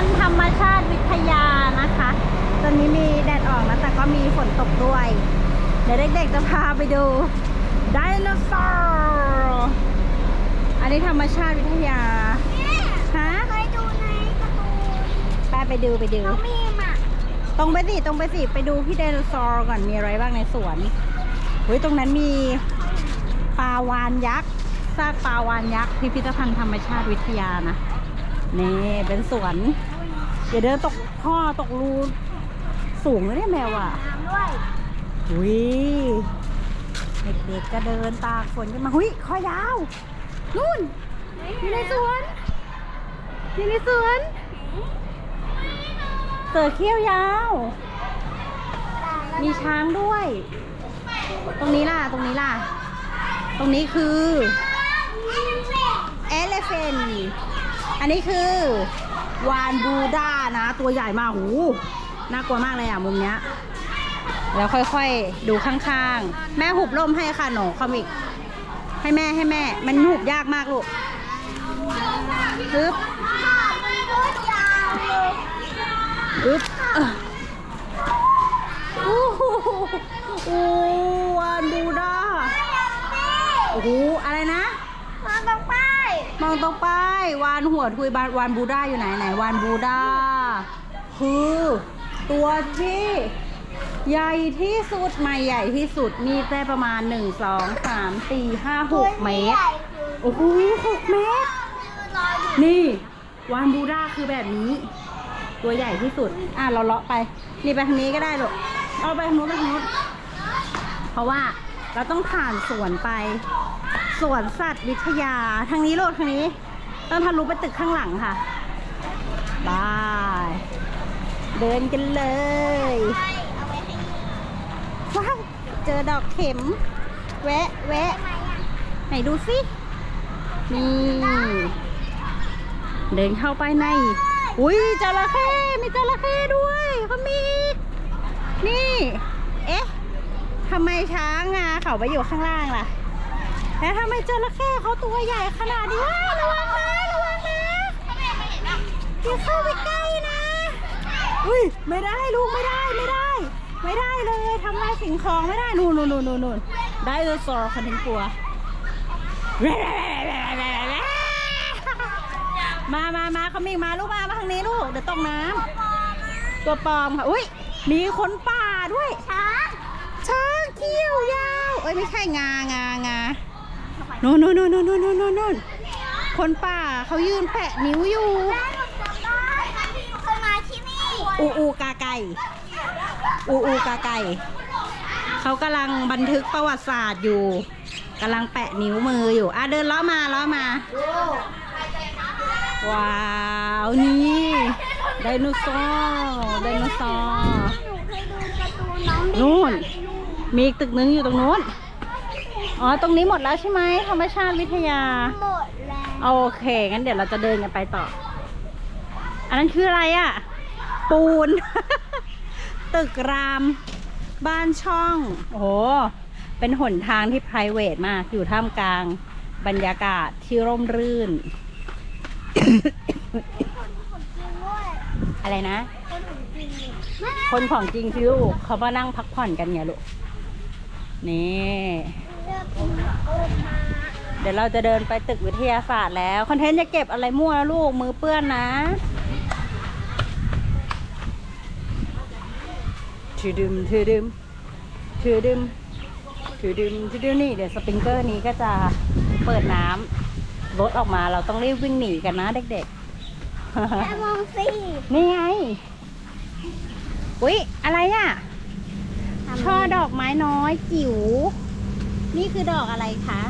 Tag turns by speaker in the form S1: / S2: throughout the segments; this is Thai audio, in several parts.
S1: ภัณฑ์ธรรมชาติวิทยานะคะ ตอนนี้มีแดดออกนะแต่ก็มีฝนตกด้วย เดี๋ยวเด็กๆจะพาไปดูไดโนเสาร์อันนี้ธรรมชาติวิทยา ฮะ
S2: เคยดูในการ์ตูน
S1: ไปไปดูไปดู
S2: น้องมีมอะ
S1: ตรงไปสิตรงไปสิไปดูพี่ไดโนเสาร์ก่อนมีอะไรบ้างในสวนเฮ้ยตรงนั้นมีปลาวานยักษ์ซากปลาวานยักษ์พิพิธภัณฑ์ธรรมชาติวิทยานะ นี่เป็นสวนอย่าเดินตกท่อตกรูสูงเลยเนี่ยแมวอะ
S2: น้ำด้วย
S1: หุยเด็กๆก็เดินตากฝนกันมาหุยคอยาวนู่นอยู่ในสวนอยู่ในสวนเสือเขี้ยวยาว มีช้างด้วย ตรงนี้ล่ะ ตรงนี้ล่ะ ตรงนี้คือเอเลเฟน อันนี้คือ วานบูดานะ ตัวใหญ่มากหูน่ากลัวมากเลยอะมุมเนี้ยแล้วค่อยๆ ดูข้างๆ แม่หุบร่มให้ค่ะหนูคอมิก ให้แม่ให้แม่ มันหุบยากมากลูกปึ๊บปึ๊บเอ้อโอ้โหโอ้วานบูดาโอ้โหอะไรนะ
S2: มาตรงป้าย
S1: มองตรงป้าย วานหัวทุยบานวานบูด้าอยู่ไหนไหนวานบูด้าคือตัวที่ใหญ่ที่สุดไม่ใหญ่ที่สุดมีได้ประมาณ1 2 3 4 5 6เมตรโอ้โห6เมตร นี่วานบูด้าคือแบบนี้ ตัวใหญ่ที่สุด อะเราเลาะไป นี่ไปทางนี้ก็ได้ลูกเอาไปทางนู้นไปทางนู้นเพราะว่าเราต้องผ่านสวนไปสวนสัตว์วิทยาทางนี้ลูกทางนี้ ต้องทะลุไปตึกข้างหลังค่ะบายเดินกันเลยว้าวเจอดอกเข็ม แวะแวะไหนดูสินี่เดินเข้าไปใน อุ้ยจระเข้มีจระเข้ด้วยเขามี นี่ เอ๊ะทำไมช้างงาเขาไปอยู่ข้างล่างล่ะ แล้วทำไมจระเข้เขาตัวใหญ่ขนาดนี้ระวังนะ อย่าเข้าไปใกล้นะ อุ้ยไม่ได้ลูกไม่ได้ไม่ได้ ไม่ได้เลยทำลายสิ่งของไม่ได้นู่นนู่นนู่นนู่นไดโนเสาร์คนทั้งตัว มามามาเขามีมาลูกมามาทางนี้ลูกเดี๋ยวตกน้ำตัวปลอมค่ะอุ้ยมีคนป่าด้วย
S2: ช้าง
S1: ช้างเขี้ยวยาว เอ้ยไม่ใช่งางางาโน่นโน่นโน่นโน่นโน่นโน่นคนป่าเขายืนแปะนิ้วอยู่ อูอูกาไก่อูอูกาไก่เขากำลังบันทึกประวัติศาสตร์อยู่กำลังแปะนิ้วมืออยู่อะเดินล้อมาล้อมา ว้าวนี่ไดโนเสาร์ไดโนเสาร์
S2: หนูเคยดูการ์ตูนน้องเด็ก
S1: นู่น มีอีกตึกนึงอยู่ตรงนู้น อ๋อ ตรงนี้หมดแล้วใช่ไหมธรรมชาติวิทยา
S2: หมดแล้ว
S1: โอเค งั้นเดี๋ยวเราจะเดินกันไปต่อ อันนั้นคืออะไรอะ่ะ ปูน ตึกราม บ้านช่อง โอ้โห เป็นหนทางที่ p r i v a t มาก อยู่ท่ามกลางบรรยากาศที่ร่มรื่น อะไรนะ คนของจริงสิลูก เขามานั่งพักผ่อนกันไงลูก นี่ เดี๋ยวเราจะเดินไปตึกวิทยาศาสตร์แล้ว คอนเทนต์จะเก็บอะไรมั่วนะลูก มือเปื้อนนะ ถือดึมถือดึมถือดึมถือดึมถือดึมนี่เดี๋ยวสปริงเกอร์นี้ก็จะเปิดน้ำรถออกมาเราต้องรีบวิ่งหนีกันนะเด็ก
S2: แม่มองสิ
S1: ๆนี่ไงอุ๊ยอะไรอะช่อดอกไม้น้อยจิ๋วนี่คือดอกอะไรคะ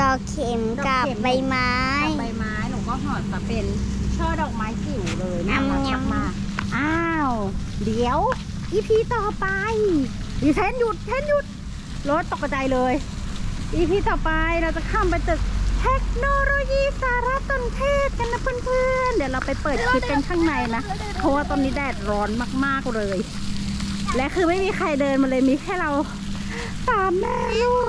S2: ดอกเข็ม
S1: ดอก
S2: กับ
S1: เข็ม
S2: ใบไม้
S1: กับใบไม้หนูก็ห่อซะเป็นช่อดอกไม้จิ๋วเลยน่ารัก
S2: ยำๆ
S1: มากๆอ้าว เดี๋ยว อีพีต่อไปอีเทนหยุดเทนหยุดรถตกใจเลยอีพีต่อไปเราจะข้ามไปตึกเทคโนโลยีสารสนเทศกันนะเพื่อนๆ เดี๋ยวเราไปเปิดคลิปกันข้างในนะ เพราะว่าตอนนี้แดดร้อนมากๆเลย และคือไม่มีใครเดินมาเลยมีแค่เราสามแม่ลูก